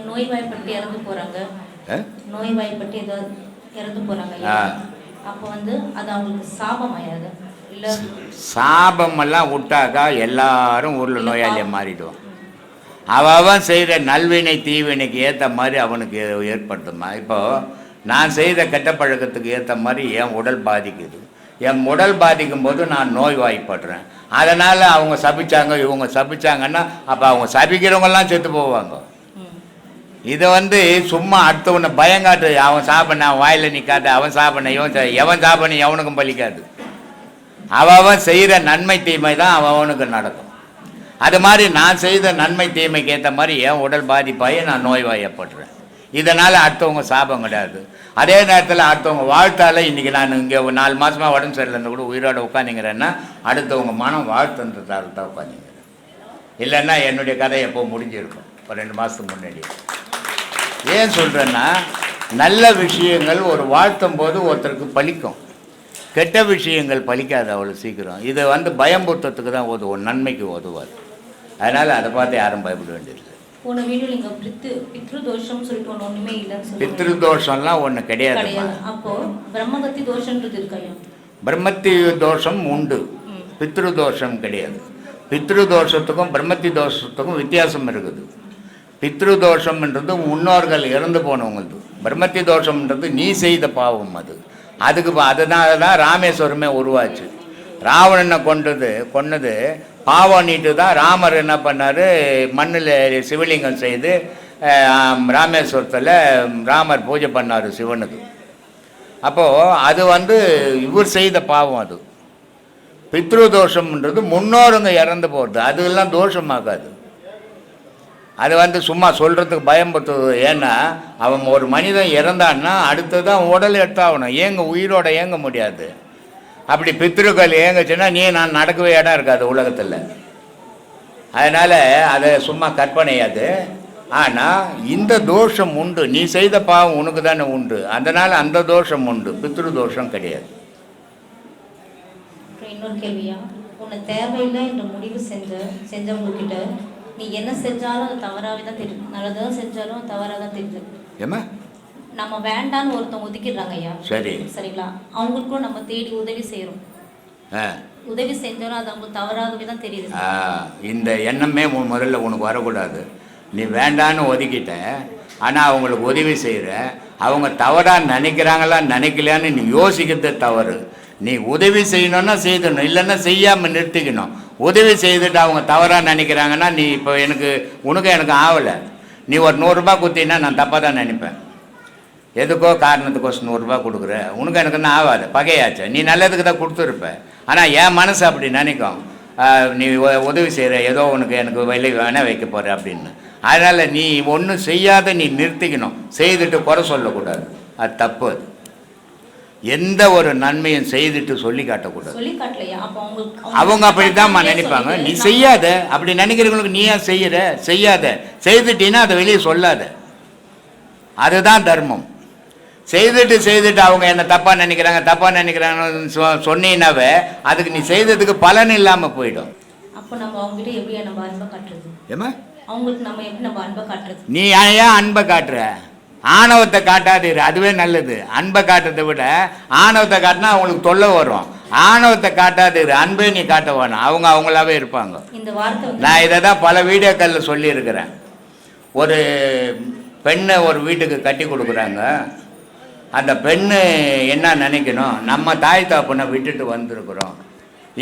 நோய்வாய்ப்பட்டு இறந்து போறாங்க. ஆ? நோய்வாய்ப்பட்டு ஏதோ இறந்து. ஐயா அப்போ வந்து அது அவங்களுக்கு சாபம் ஆயாது இல்ல. சாபமெல்லாம் விட்டாக்கா எல்லாரும் ஊரில் நோயாளியை மாறிடுவான் அவ அவன் செய்கிற நல்வினை தீவினைக்கு ஏற்ற மாதிரி அவனுக்கு ஏற்படுத்துமா? இப்போ நான் செய்த கெட்ட பழக்கத்துக்கு ஏற்ற மாதிரி என் உடல் பாதிக்குது. என் உடல் பாதிக்கும் போது நான் நோய்வாய்ப்படுறேன். அதனால் அவங்க சபிச்சாங்க இவங்க சபிச்சாங்கன்னா அப்போ அவங்க சபிக்கிறவங்கெல்லாம் செத்து போவாங்க. இதை வந்து சும்மா அடுத்தவனை பயங்காட்டு அவன் சாப்பிட்ன வாயில் நிற்காது அவன் சாப்பிட்ன இவன் எவன் சாப்பிட்ன எவனுக்கும் பலிக்காது அவன் அவன் செய்கிற நன்மை தீமை தான் அவனுக்கு நடக்கும். அது மாதிரி நான் செய்த நன்மை தீமைக்கு ஏற்ற மாதிரி என் உடல் பாதிப்பாகி நான் நோய்வாயப்படுறேன் இதனால் அடுத்தவங்க சாபம் கிடையாது. அதே நேரத்தில் அடுத்தவங்க வாழ்த்தால இன்றைக்கி நான் இங்கே ஒரு நாலு மாதமாக உடம்பு சரியில்லைன்னு கூட உயிரோட உட்காந்துங்கிறேன்னா அடுத்தவங்க மனம் வாழ்த்துன்றதால தான் உட்காந்துங்கிறேன் இல்லைன்னா என்னுடைய கதை எப்போ முடிஞ்சிருக்கும்? ஒரு ரெண்டு மாதத்துக்கு முன்னாடி. ஏன் சொல்கிறேன்னா நல்ல விஷயங்கள் ஒரு வாழ்த்தும் போது ஒருத்தருக்கு பலிக்கும் கெட்ட விஷயங்கள் பலிக்காது அவ்வளோ சீக்கிரம். இது வந்து பயம்புறுத்தத்துக்கு தான் உதவும் நன்மைக்கு உதவாது அதனால் அதை பார்த்து யாரும் பயப்பட வேண்டியதில்லை. போன இங்க சொல்லிட்டு இல்லைன்னு தோஷம்லாம் ஒன்று கிடையாது பிரம்மகத்தி பிரம்மத்தி தோஷம் உண்டு. ம். பித்ரு தோஷம் கிடையாது. பித்ரு தோஷத்துக்கும் பிரம்மத்தி தோஷத்துக்கும் வித்தியாசம் இருக்குது. பித்ரு தோஷம்ன்றது முன்னோர்கள் இறந்து போனவங்களுக்கு பிரம்மத்தி தோஷம்ன்றது நீ செய்த பாவம் அது. அதுக்கு ப- அதனால தான் ராமேஸ்வரமே உருவாச்சு. ராவணனை கொண்டது கொன்னது பாவம் நீட்டு தான் ராமர் என்ன பண்ணார் மண்ணில் சிவலிங்கம் செய்து ராமேஸ்வரத்தில் ராமர் பூஜை பண்ணார் சிவனுக்கு. அப்போது அது வந்து இவர் செய்த பாவம் அது. பித்ரு தோஷம்ன்றது முன்னோருங்க இறந்து போகிறது அதெல்லாம் தோஷமாகாது. அது வந்து சும்மா சொல்கிறதுக்கு பயம்படுத்துது ஏன்னா அவன் ஒரு மனிதன் இறந்தான்னா அடுத்ததான் உடல் எடுத்தாகணும் ஏங்க உயிரோட ஏங்க முடியாது? அப்படி பித்திருக்கள் ஏங்கச்சுன்னா நீ நான் நடக்கவே இடம் இருக்காது உலகத்தில். அதனால் அதை சும்மா கற்பனையாது ஆனால் இந்த தோஷம் உண்டு. நீ செய்த பாவம் உனக்கு தானே உண்டு. அதனால் அந்த தோஷம் உண்டு. பித்ரு தோஷம் கிடையாது. இன்னொரு கேள்வியா? உன்னை தேவையில்லை என்று முடிவு செஞ்ச செஞ்சவங்க கிட்ட நீ என்ன செஞ்சாலும் அது தவறாவே தான் தெரியும். நல்லதாக செஞ்சாலும் தவறாக தான் தெரியுது ஏம்மா நம்ம வேண்டான்னு ஒருத்தவங்க ஒதுக்கிடுறாங்க ஐயா. சரி. சரிங்களா? அவங்களுக்கும் நம்ம தேடி உதவி செய்கிறோம் உதவி செஞ்சாலும் அது அவங்களுக்கு தவறாகவே தான் தெரியுது. இந்த எண்ணமே முதல்ல உனக்கு வரக்கூடாது. நீ வேண்டான்னு ஒதுக்கிட்ட ஆனால் அவங்களுக்கு உதவி செய்கிற அவங்க தவறாக நினைக்கிறாங்களா நினைக்கலையான்னு நீ யோசிக்கிறது தவறு. நீ உதவி செய்யணும்னா செய்தணும் இல்லைன்னா செய்யாமல் நிறுத்திக்கணும். உதவி செய்துட்டு அவங்க தவறாக நினைக்கிறாங்கன்னா நீ இப்போ எனக்கு உனக்கு எனக்கு ஆகலை நீ ஒரு நூறுரூபா குத்தினா நான் தப்பாக தான் நினைப்பேன். எதுக்கோ காரணத்துக்கோசம் நூறுரூபா கொடுக்குற. உனக்கு எனக்கு என்ன ஆகாது பகையாச்சு. நீ நல்லதுக்கு தான் கொடுத்துருப்ப. ஆனால் என் மனசு அப்படி நினைக்கும். நீ உதவி செய்கிற ஏதோ உனக்கு எனக்கு வெளி வேணால் வைக்க போகிற அப்படின்னு. அதனால் நீ ஒன்றும் செய்யாத நீ நிறுத்திக்கணும். செய்துட்டு குறை சொல்லக்கூடாது. அது தப்பு அது. எந்த ஒரு நன்மையும் செய்துட்டு சொல்லி காட்டக்கூடாது. அவங்க அப்படித்தாம்மா நினைப்பாங்க. நீ செய்யாத அப்படி நினைக்கிறவங்களுக்கு நீ ஏன் செய்யற? செய்யாத. செய்துட்டீன்னா அதை வெளியே சொல்லாத. அதுதான் தர்மம். செய்துட்டு செய்துட்டு அவங்க என்ன தப்பாக நினைக்கிறாங்க தப்பாக நினைக்கிறாங்கன்னு சொ சொன்னீங்கன்னாவே அதுக்கு நீ செய்ததுக்கு பலன் இல்லாமல் போயிடும். அப்போ நம்ம அவங்ககிட்ட எப்படி நம்ம அன்பை காட்டுறது? ஏமா அவங்களுக்கு நம்ம எப்படி நம்ம அன்பை காட்டுறது? நீ ஏன் அன்பை காட்டுற? ஆணவத்தை காட்டாதீரு அதுவே நல்லது. அன்பை காட்டுறதை விட ஆணவத்தை காட்டினா அவங்களுக்கு தொல்லை வரும். ஆணவத்தை காட்டாதீரு அன்பை நீ காட்ட வேணாம். அவங்க அவங்களாவே இருப்பாங்க. நான் இதை தான் பல வீடியோக்களில் சொல்லியிருக்கிறேன். ஒரு பெண்ணை ஒரு வீட்டுக்கு கட்டி கொடுக்குறாங்க. அந்த பெண்ணு என்ன நினைக்கணும்? நம்ம தாய் தாப்பனை விட்டுட்டு வந்திருக்கிறோம்.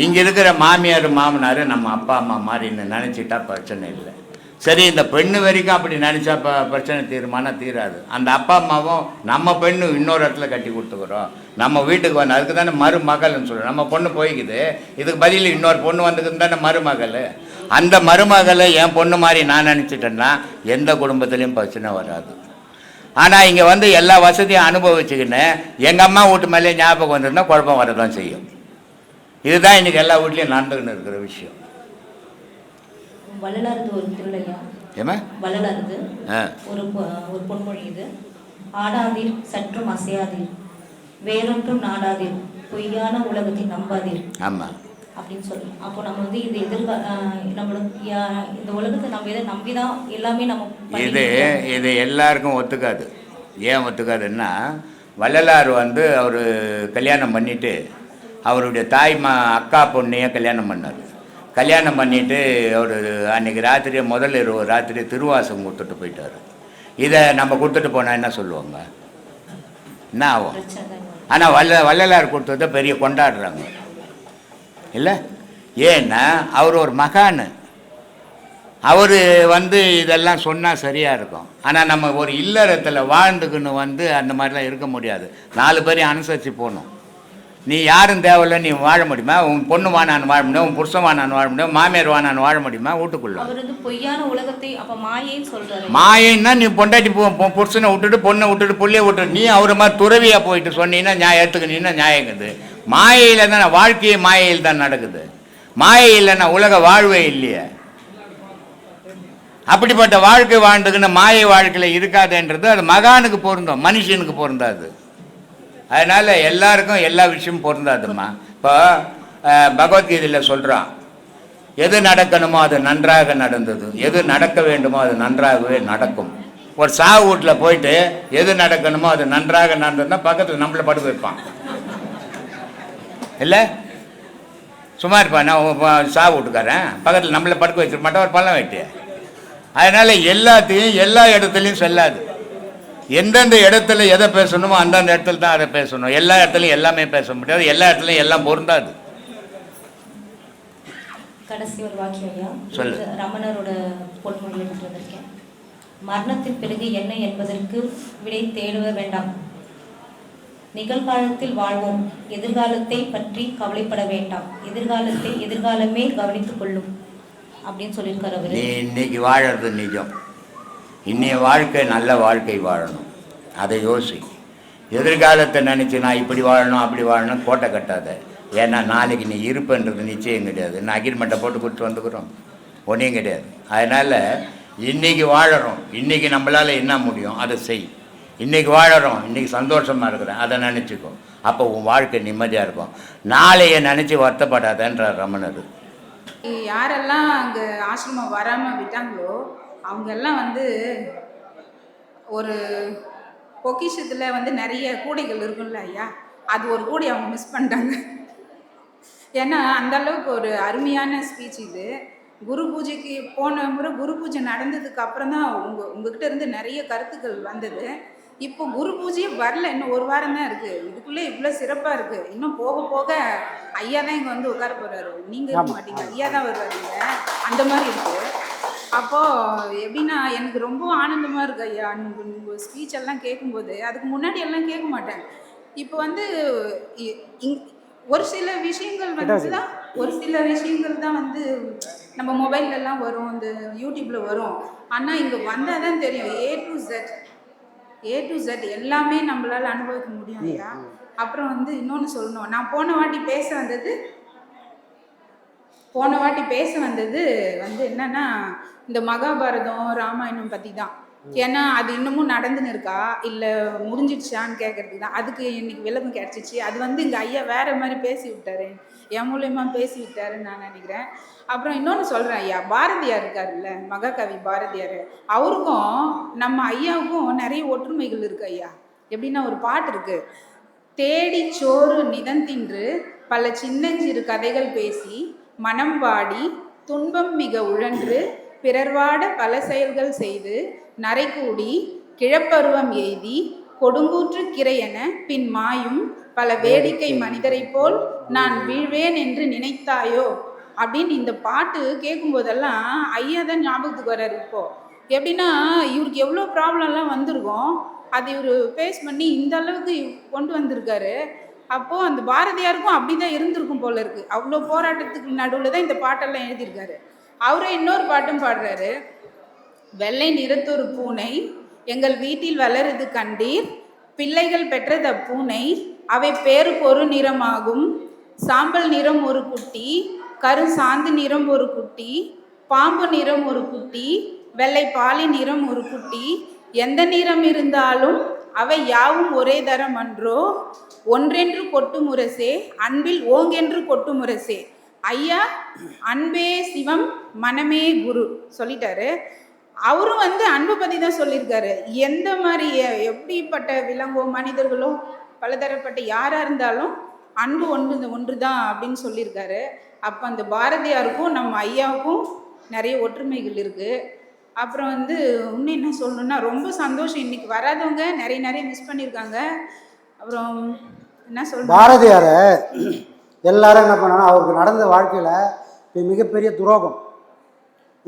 இங்கே இருக்கிற மாமியார் மாமனார் நம்ம அப்பா அம்மா மாதிரின்னு நினச்சிட்டா பிரச்சனை இல்லை. சரி இந்த பெண்ணு வரைக்கும் அப்படி நினச்சா இப்போ பிரச்சனை தீருமானா தீராது. அந்த அப்பா அம்மாவும் நம்ம பெண்ணு இன்னொரு இடத்துல கட்டி கொடுத்துக்கிறோம். நம்ம வீட்டுக்கு வந்து அதுக்கு தானே மருமகள்னு சொல்கிறோம் நம்ம பொண்ணு போய்க்குது. இதுக்கு பதில் இன்னொரு பொண்ணு வந்துக்குன்னு தானே மருமகள். அந்த மருமகளை என் பொண்ணு மாதிரி நான் நினச்சிட்டேன்னா எந்த குடும்பத்துலேயும் பிரச்சனை வராது. ஆனால் இங்கே வந்து எல்லா வசதியும் அனுபவிச்சுக்கின்னு எங்கள் அம்மா வீட்டு மேலே ஞாபகம் வந்திருந்தா குழப்பம் வரதான் செய்யும். இதுதான் இன்றைக்கி எல்லா வீட்லேயும் நடந்துக்கின்னு இருக்கிற விஷயம். வள்ளலாரது ஒரு திருளையா ஏமா வள்ளலாரது. ஒரு ஒரு பொன்மொழி இது. ஆடாதீர் சற்றும் அசையாதீர். வேறொன்றும் நாடாதீர். பொய்யான உலகத்தை நம்பாதீர். ஆமாம் அப்படின்னு சொல்லலாம் அப்போ நம்ம வந்து இது எதிர்கா ஆஹ் நம்மளுக்கு இந்த உலகத்தை நம்ம எதை நம்பி தான் எல்லாமே நம்ம இது. இது எல்லாருக்கும் ஒத்துக்காது. ஏன் ஒத்துக்காதுன்னா வள்ளலார் வந்து அவர் கல்யாணம் பண்ணிட்டு அவருடைய தாய் மா அக்கா பொண்ணையே கல்யாணம் பண்ணார். கல்யாணம் பண்ணிட்டு அவர் அன்னைக்கு ராத்திரி முதல் இரவு ராத்திரி திருவாசம் கொடுத்துட்டு போயிட்டார். இதை நம்ம கொடுத்துட்டு போனால் என்ன சொல்லுவாங்க? என்ன ஆகும்? ஆனால் வல்ல வள்ளலார் கொடுத்ததை பெரிய கொண்டாடுறாங்க. இல்லை? ஏன்னா அவர் ஒரு மகான். அவர் வந்து இதெல்லாம் சொன்னால் சரியாக இருக்கும். ஆனால் நம்ம ஒரு இல்லறத்தில் வாழ்ந்துக்குன்னு வந்து அந்த மாதிரிலாம் இருக்க முடியாது. நாலு பேரையும் அனுசரித்து போகணும். நீ யாரும் தேவையில்ல நீ வாழ முடியுமா? உன் பொண்ணு வானான்னு வாழ முடியும் உன் புருஷன் வானான்னு வாழ முடியும் மாமியார் வானான்னு வாழ முடியுமா? வீட்டுக்குள்ள. பொய்யான உலகத்தை அப்ப மாயைன்னு சொல்றாரு. மாயன்னா நீ பொண்டாட்டி புருஷனை விட்டுட்டு பொண்ணை விட்டுட்டு புள்ளைய விட்டுட்டு நீ அவரை மாதிரி துறவியா போயிட்டு சொன்னீங்கன்னா நியாயம் ஏற்றுக்கினீங்கன்னா நியாயங்குது மாயையில் தானே வாழ்க்கையே மாயையில் தான் நடக்குது. மாயை இல்லைன்னா உலக வாழ்வே இல்லையே. அப்படிப்பட்ட வாழ்க்கை வாழ்ந்துக்குன்னு மாயை வாழ்க்கையில் இருக்காதுன்றது அது மகானுக்கு பொருந்தும் மனுஷனுக்கு பொருந்தாது. அதனால் எல்லாருக்கும் எல்லா விஷயமும் பொருந்தாதும்மா. இப்போ பகவத்கீதையில் சொல்கிறான் எது நடக்கணுமோ அது நன்றாக நடந்தது. எது நடக்க வேண்டுமோ அது நன்றாகவே நடக்கும். ஒரு சாவு வீட்டில் போயிட்டு எது நடக்கணுமோ அது நன்றாக நடந்ததுன்னா பக்கத்தில் நம்மளை படுக்க வைப்பான். இல்லை? சும்மா இருப்பான். நான் சாவு வீட்டுக்காரன். பக்கத்தில் நம்மளை படுக்க வச்சிருக்க மாட்டேன். ஒரு பழம் வைட்டு அதனால் எல்லாத்தையும் எல்லா இடத்துலையும் செல்லாது. எந்தெந்த இடத்துல எதை பேசணுமோ அந்தந்த இடத்துல தான் அதை பேசணும். எல்லா இடத்துலையும் எல்லாமே பேச முடியாது. எல்லா இடத்துலையும் எல்லாம் பொருந்தாது. கடைசி ஒரு வாக்கியம் ஐயா. சொல்லு. ரமணரோட பொன்மொழி எடுத்துட்டு வந்திருக்கேன் மரணத்தின் பிறகு என்ன என்பதற்கு விடை தேடுவ வேண்டாம். நிகழ்காலத்தில் வாழ்வோம். எதிர்காலத்தை பற்றி கவலைப்பட வேண்டாம். எதிர்காலத்தை எதிர்காலமே கவனித்துக் கொள்ளும். அப்படின்னு சொல்லியிருக்காரு அவரு. இன்னைக்கு வாழறது நிஜம். இன்னைய வாழ்க்கை நல்ல வாழ்க்கை வாழணும். அதை யோசி. எதிர்காலத்தை நினச்சி நான் இப்படி வாழணும் அப்படி வாழணும் கோட்டை கட்டாத. ஏன்னா நாளைக்கு நீ இருப்புன்றது நிச்சயம் கிடையாது. நான் அக்ரிமெண்ட்டை போட்டு கொடுத்து வந்துக்கிறோம். ஒன்றையும் கிடையாது. அதனால் இன்னைக்கு வாழறோம். இன்றைக்கி நம்மளால் என்ன முடியும்? அதை செய். இன்றைக்கி வாழறோம். இன்றைக்கி சந்தோஷமாக இருக்கிறேன். அதை நினச்சிக்கோ. அப்போ உன் வாழ்க்கை நிம்மதியாக இருக்கும். நாளைய நினச்சி வருத்தப்படாதன்ற ரமணர். யாரெல்லாம் அங்கே ஆசிரமம் வராமல் விட்டாங்களோ அவங்கெல்லாம் வந்து ஒரு பொக்கிஷத்தில் வந்து நிறைய கூடைகள் இருக்கும்ல ஐயா? அது ஒரு கூடை அவங்க மிஸ் பண்ணிட்டாங்க. ஏன்னா அந்த அளவுக்கு ஒரு அருமையான ஸ்பீச் இது. குரு பூஜைக்கு போன முறை குரு பூஜை நடந்ததுக்கு அப்புறம் தான் உங்க உங்ககிட்ட இருந்து நிறைய கருத்துக்கள் வந்தது. இப்போ குரு பூஜையே வரல. இன்னும் ஒரு வாரம் தான் இருக்குது இதுக்குள்ளே இவ்வளோ சிறப்பாக இருக்குது இன்னும் போக போக ஐயா தான் இங்கே வந்து உட்கார போகிறாரு நீங்கள் இருக்க மாட்டீங்க. ஐயா தான் வருவாருங்க அந்த மாதிரி இருக்குது அப்போது எப்படின்னா எனக்கு ரொம்ப ஆனந்தமாக இருக்கு ஐயா. உங்கள் ஸ்பீச் எல்லாம் கேட்கும்போது அதுக்கு முன்னாடி எல்லாம் கேட்க மாட்டேன். இப்போ வந்து ஒரு சில விஷயங்கள் வந்து தான் ஒரு சில விஷயங்கள் தான் வந்து நம்ம மொபைல்ல எல்லாம் வரும் இந்த யூடியூப்ல வரும். ஆனால் இங்கே வந்தால் தான் தெரியும். A to Z A to Z எல்லாமே நம்மளால அனுபவிக்க முடியும் ஐயா. அப்புறம் வந்து இன்னொன்று சொல்லணும். நான் போன வாட்டி பேச வந்தது போன வாட்டி பேச வந்தது வந்து என்னன்னா இந்த மகாபாரதம் ராமாயணம் பற்றி தான் ஏன்னா அது இன்னமும் நடந்துன்னு இருக்கா? இல்லை முடிஞ்சிடுச்சான்னு கேட்கறதுக்கு தான் அதுக்கு இன்னைக்கு விளக்கம் கிடச்சிச்சு. அது வந்து இங்கே ஐயா வேற மாதிரி பேசி விட்டாரு. என் மூலயமா பேசி விட்டாருன்னு நான் நினைக்கிறேன். அப்புறம் இன்னொன்று சொல்கிறேன் ஐயா. பாரதியார் இருக்காருல்ல மகாகவி பாரதியார். அவருக்கும் நம்ம ஐயாவுக்கும் நிறைய ஒற்றுமைகள் இருக்கு ஐயா. எப்படின்னா ஒரு பாட்டு இருக்கு. தேடி சோறு நிதந்தின்று பல சின்னஞ்சிறு கதைகள் பேசி மனம் வாடி துன்பம் மிக உழன்று பிறர்வாட பல செயல்கள் செய்து நரைக்கூடி கிழப்பருவம் எய்தி கொடுங்கூற்று கிரையென பின் மாயும் பல வேடிக்கை மனிதரைப் போல் நான் வீழ்வேன் என்று நினைத்தாயோ? அப்படின்னு இந்த பாட்டு கேட்கும்போதெல்லாம் ஐயா தான் ஞாபகத்துக்கு வர்றாரு இப்போ. எப்படின்னா இவருக்கு எவ்வளோ ப்ராப்ளம்லாம் வந்திருக்கும். அது இவர் ஃபேஸ் பண்ணி இந்த அளவுக்கு கொண்டு வந்திருக்காரு. அப்போது அந்த பாரதியாருக்கும் அப்படி தான் இருந்திருக்கும் போல இருக்கு. அவ்வளோ போராட்டத்துக்கு நடுவில் தான் இந்த பாட்டெல்லாம் எழுதியிருக்காரு. அவரே இன்னொரு பாட்டும் பாடுறாரு. வெள்ளை நிறத்தொரு பூனை எங்கள் வீட்டில் வளருது கண்டீர். பிள்ளைகள் பெற்றது பூனை அவை பேரு ஒரு நிறமாகும். சாம்பல் நிறம் ஒரு குட்டி கரு சாந்து நிறம் ஒரு குட்டி பாம்பு நிறம் ஒரு குட்டி வெள்ளை பாலி நிறம் ஒரு குட்டி. எந்த நிறம் இருந்தாலும் அவை யாவும் ஒரே தரம் அன்றோ? ஒன்றென்று கொட்டு முரசே அன்பில் ஓங்கென்று கொட்டு முரசே ஐயா அன்பே சிவம் மனமே குரு. சொல்லிட்டாரு. அவரும் வந்து அன்பு பற்றி தான் சொல்லியிருக்காரு. எந்த மாதிரி எப்படிப்பட்ட விலங்கோ மனிதர்களோ பலதரப்பட்ட யாராக இருந்தாலும் அன்பு ஒன்று ஒன்று தான் அப்படின்னு சொல்லியிருக்காரு. அப்போ அந்த பாரதியாருக்கும் நம்ம ஐயாவுக்கும் நிறைய ஒற்றுமைகள் இருக்குது அப்புறம் வந்து இன்னும் என்ன சொல்லணும்னா ரொம்ப சந்தோஷம். இன்னைக்கு வராதவங்க நிறைய நிறைய மிஸ் பண்ணியிருக்காங்க அப்புறம் என்ன சொல்லணும்? பாரதியார் எல்லாரும் என்ன பண்ணாங்கன்னா அவருக்கு நடந்த வாழ்க்கையில் மிகப்பெரிய துரோகம்.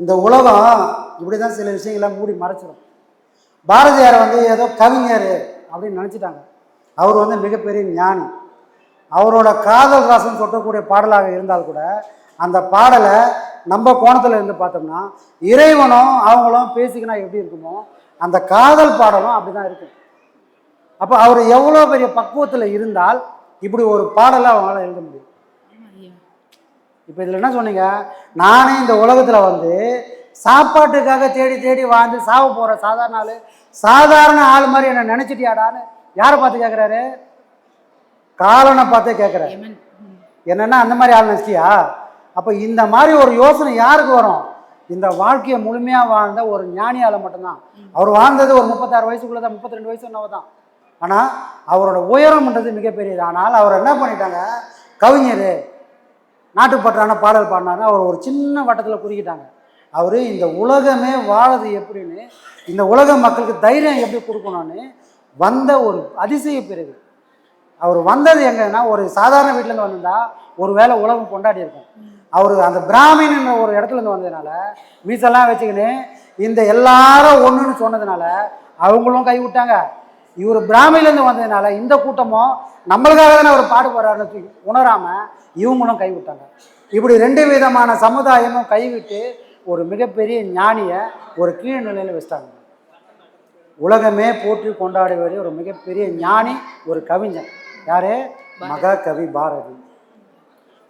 இந்த உலகம் இப்படி தான் சில விஷயங்கள்லாம் மூடி மறைச்சிடும் பாரதியார் வந்து ஏதோ கவிஞர் அப்படின்னு நினச்சிட்டாங்க. அவர் வந்து மிகப்பெரிய ஞானி. அவரோட காதல் ராசம் சொட்டக்கூடிய பாடலாக இருந்தால் கூட அந்த பாடலை நம்ம கோணத்தில் இருந்து பார்த்தோம்னா இறைவனும் அவங்களும் பேசிக்கினா எப்படி இருக்குமோ அந்த காதல் பாடலும் அப்படி தான் இருக்கும் அப்போ அவர் எவ்வளோ பெரிய பக்குவத்தில் இருந்தால் இப்படி ஒரு பாடலை அவங்களால எழுத முடியும். இப்போ இதில் என்ன சொன்னீங்க? நானே இந்த உலகத்தில் வந்து சாப்பாட்டுக்காக தேடி தேடி வாழ்ந்து சாவ போகிற சாதாரண ஆள் சாதாரண ஆள் மாதிரி என்னை நினச்சிட்டியாடான்னு யாரை பார்த்து கேட்குறாரு காலனை பார்த்தே கேட்குறாரு. என்னன்னா அந்த மாதிரி ஆள் நினச்சிட்டியா? அப்போ இந்த மாதிரி ஒரு யோசனை யாருக்கு வரும்? இந்த வாழ்க்கையை முழுமையாக வாழ்ந்த ஒரு ஞானியால் மட்டும்தான். அவர் வாழ்ந்தது ஒரு முப்பத்தாறு வயசுக்குள்ளே தான் முப்பத்தி ரெண்டு வயசு என்னவோ தான் ஆனால் அவரோட உயரம்ன்றது மிகப்பெரியது. ஆனால் அவர் என்ன பண்ணிட்டாங்க? கவிஞர் நாட்டுப்பற்றான பாடல் பாடினாரு. அவர் ஒரு சின்ன வட்டத்தில் குறுக்கிட்டாங்க. அவர் இந்த உலகமே வாழது எப்படின்னு இந்த உலக மக்களுக்கு தைரியம் எப்படி கொடுக்கணும்னு வந்த ஒரு அதிசய பிறகு அவர் வந்தது எங்கன்னா ஒரு சாதாரண வீட்டிலேருந்து வந்திருந்தா ஒரு வேளை உலகம் கொண்டாடி இருக்கும். அவர் அந்த பிராமின் ஒரு இடத்துல இருந்து வந்ததுனால மீசெல்லாம் வச்சுக்கின்னு இந்த எல்லாரும் ஒன்றுன்னு சொன்னதுனால அவங்களும் கை விட்டாங்க. இவர் பிராமிலேருந்து வந்ததுனால இந்த கூட்டமும் நம்மளுக்காக தானே அவர் பாடு போறாருன்னு உணராமல் இவங்களும் கை விட்டாங்க. இப்படி ரெண்டு விதமான சமுதாயமும் கைவிட்டு ஒரு மிகப்பெரிய ஞானியை ஒரு கீழ் நிலையில் வச்சிட்டாங்க. உலகமே போற்றி கொண்டாடுவது ஒரு மிகப்பெரிய ஞானி ஒரு கவிஞன். யாரு? மகாகவி பாரதி.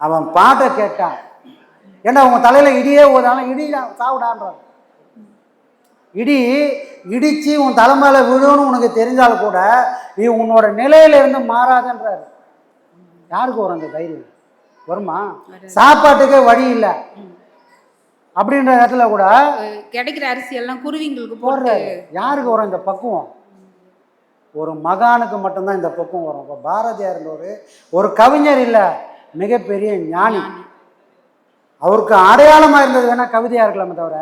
அவன் பாட்டை கேட்டான். ஏன்னா அவங்க தலையில இடியே ஓதாலும் இடி சாவிடான்றான் இடி இடிச்சு உன் தலைமையில விழுன்னு உனக்கு தெரிஞ்சால் கூட நீ உன்னோட நிலையில இருந்து மாறாதன்றாரு. யாருக்கு வரும் அந்த தைரியம்? வருமா? சாப்பாட்டுக்கே வழி இல்லை. அப்படின்ற இடத்துல கூட கிடைக்கிற அரிசி எல்லாம் குருவிங்களுக்கு போடுற போடுறாரு. யாருக்கு வரும் இந்த பக்குவம்? ஒரு மகானுக்கு மட்டும்தான் இந்த பக்குவம் வரும். இப்போ பாரதியார்ன்றவர் ஒரு கவிஞர் இல்லை மிகப்பெரிய ஞானி. அவருக்கு அடையாளமாக இருந்தது வேணால் கவிதையாக இருக்கலாமே தவிர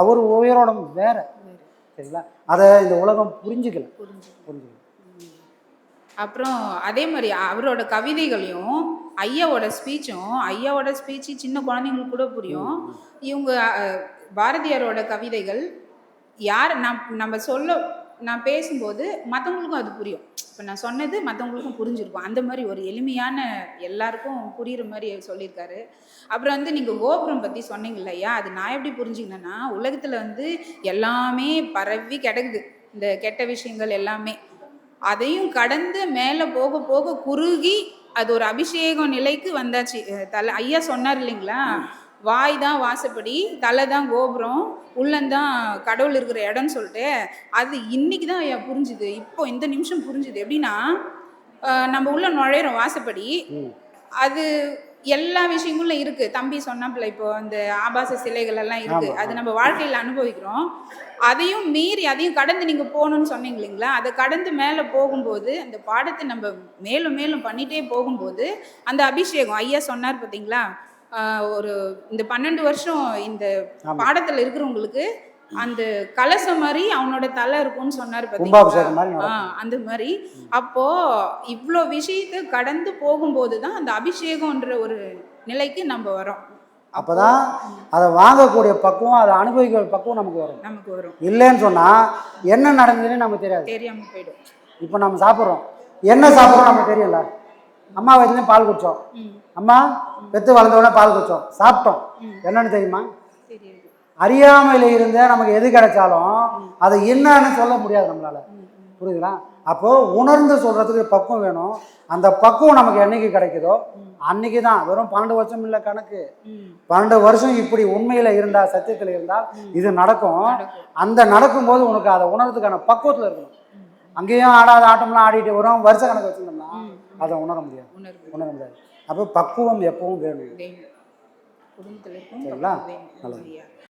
அவர் உயரோட வேற. சரிங்களா? அதை இந்த உலகம் புரிஞ்சுக்கல. புரிஞ்சுக்கல. அப்புறம் அதே மாதிரி அவரோட கவிதைகளையும் ஐயாவோட ஸ்பீச்சும் ஐயாவோட ஸ்பீச்சு சின்ன குழந்தைங்களுக்கு கூட புரியும். இவங்க பாரதியாரோட கவிதைகள் யார் நான் நம்ம சொல்ல நான் பேசும்போது மற்றவங்களுக்கும் அது புரியும். இப்போ நான் சொன்னது மற்றவங்களுக்கும் புரிஞ்சிருக்கும். அந்த மாதிரி ஒரு எளிமையான எல்லாருக்கும் புரியுற மாதிரி சொல்லியிருக்காரு. அப்புறம் வந்து நீங்கள் கோபுரம் பற்றி சொன்னீங்க இல்லையா அது நான் எப்படி புரிஞ்சுக்கினேன்னா உலகத்தில் வந்து எல்லாமே பரவி கிடக்குது. இந்த கெட்ட விஷயங்கள் எல்லாமே. அதையும் கடந்து மேலே போக போக குறுகி அது ஒரு அபிஷேகம் நிலைக்கு வந்தாச்சு. தலை ஐயா சொன்னார் இல்லைங்களா? வாய் தான் வாசப்படி தலை தான் கோபுரம் உள்ளந்தான் கடவுள் இருக்கிற இடம்னு சொல்லிட்டு அது இன்னைக்கு தான் ஐயா புரிஞ்சுது. இப்போ இந்த நிமிஷம் புரிஞ்சுது. எப்படின்னா நம்ம உள்ள நுழையிறோம் வாசப்படி. அது எல்லா விஷயங்களும் இருக்கு. தம்பி சொன்னாப்புல இப்போ அந்த ஆபாச சிலைகள் எல்லாம் இருக்கு. அது நம்ம வாழ்க்கையில அனுபவிக்கிறோம். அதையும் மீறி அதையும் கடந்து நீங்க போகணும்னு சொன்னீங்க இல்லைங்களா? அதை கடந்து மேலே போகும்போது அந்த பாடத்தை நம்ம மேலும் மேலும் பண்ணிட்டே போகும்போது அந்த அபிஷேகம் ஐயா சொன்னார் பார்த்தீங்களா ஒரு இந்த பன்னெண்டு வருஷம் இந்த. பாடத்துல இருக்கிறவங்களுக்கு அந்த கலசம் மாதிரி அவனோட தலை இருக்கும்னு சொன்னார் பார்த்தீங்களா அந்த மாதிரி. அப்போ இவ்வளோ விஷயத்தை கடந்து போகும்போது தான் அந்த அபிஷேகம்ன்ற ஒரு நிலைக்கு நம்ம வரோம். அப்பதான் அதை வாங்கக்கூடிய பக்குவம் அதை அனுபவிக்கிற பக்குவம் நமக்கு வரும். நமக்கு வரும். இல்லைன்னு சொன்னால் என்ன நடந்ததுன்னு நமக்கு தெரியாது. தெரியாம போயிடும். இப்போ நம்ம சாப்பிட்றோம். என்ன சாப்பிட்றோம் நமக்கு தெரியல. அம்மா வயதுலேயும் பால் குடித்தோம் அம்மா பெத்து வளர்ந்த உடனே பால் குடித்தோம் சாப்பிட்டோம். என்னன்னு தெரியுமா? அறியாமையில இருந்த நமக்கு எது கிடைச்சாலும் அதை என்னன்னு சொல்ல முடியாது நம்மளால. புரியுதுங்களா? அப்போ உணர்ந்து சொல்றதுக்கு பக்குவம் வேணும். அந்த பக்குவம் நமக்கு என்னைக்கு கிடைக்குதோ அன்னைக்கு தான் வெறும் பன்னெண்டு வருஷம் இல்லை கணக்கு. பன்னெண்டு வருஷம் இப்படி உண்மையில இருந்தால் சத்தியத்தில் இருந்தால் இது நடக்கும். அந்த நடக்கும்போது உனக்கு அதை உணர்றதுக்கான பக்குவத்தில் இருக்கணும். அங்கேயும் ஆடாத ஆட்டம்லாம் ஆடிட்டு வரும். வருஷ கணக்கு வச்சிருந்தோம்னா அதை உணர முடியாது. உணர முடியாது. அப்போ பக்குவம் எப்பவும் வேணும். சரிங்களா? நல்லது.